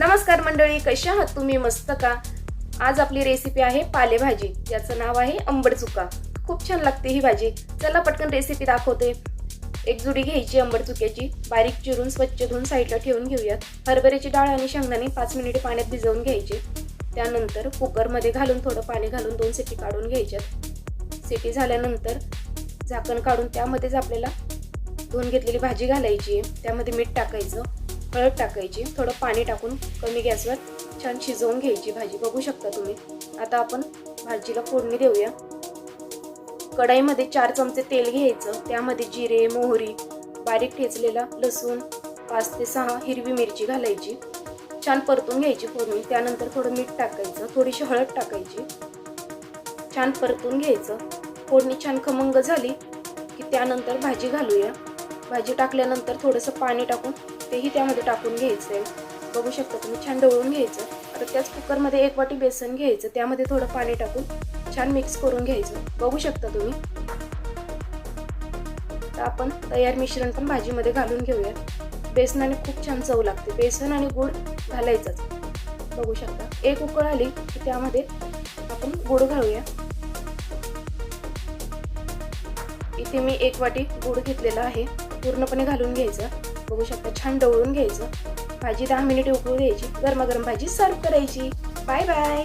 नमस्कार मंडळी कशा आहात तुम्ही? मस्त का? आज आपली रेसिपी आहे पालेभाजी. याचं नाव आहे अंबड चुका. खूप छान लागते ही भाजी. चला पटकन रेसिपी दाखवते. एक जुडी घ्यायची अंबड चुक्याची. बारीक चिरून स्वच्छ धुवून साईडला ठेवून घेऊयात. हरभऱ्याची डाळ आणि शेंगदाणे पाच मिनिटे पाण्यात भिजवून घ्यायचे. त्यानंतर कुकरमध्ये घालून थोडं पाणी घालून दोन सिटी काढून घ्यायच्यात. सिटी झाल्यानंतर झाकण काढून त्यामध्येच आपल्याला धुवून घेतलेली भाजी घालायची आहे. त्यामध्ये मीठ टाकायचं. हळद टाकायची थोडं पाणी टाकून कमी गॅसवर छान शिजवून घ्यायची भाजी. बघू शकता तुम्ही. आता आपण भाजीला फोडणी देऊया. कढाईमध्ये चार चमचे तेल घ्यायचं. त्यामध्ये जिरे मोहरी बारीक ठेचलेला लसूण पाच ते सहा हिरवी मिरची घालायची. छान परतून घ्यायची फोडणी. त्यानंतर थोडं मीठ टाकायचं. थोडीशी हळद टाकायची. छान परतून घ्यायचं. फोडणी छान खमंग झाली की त्यानंतर भाजी घालूया. भाजी टाकल्यानंतर थोडंसं पाणी टाकून तेही त्यामध्ये टाकून घ्यायचं आहे बघू शकता तुम्ही छान ढवळून घ्यायचं. आता त्याच कुकरमध्ये एक वाटी बेसन घ्यायचं त्यामध्ये थोडं पाणी टाकून छान मिक्स करून घ्यायचं. बघू शकता तुम्ही. तर आपण तयार मिश्रण पण भाजीमध्ये घालून घेऊया बेसनाने खूप छान चव लागते. बेसन आणि गूळ घालायचंच. बघू शकता. एक उकळ आली की त्यामध्ये आपण गुड घालूया. इथे मी एक वाटी गुड घेतलेला आहे. पूर्णपणे घालून घ्यायचं. बघू शकता छान डवळून घ्यायचं. भाजी दहा मिनिटे उकळू द्यायची. गरमागरम भाजी सर्व करायची. Bye bye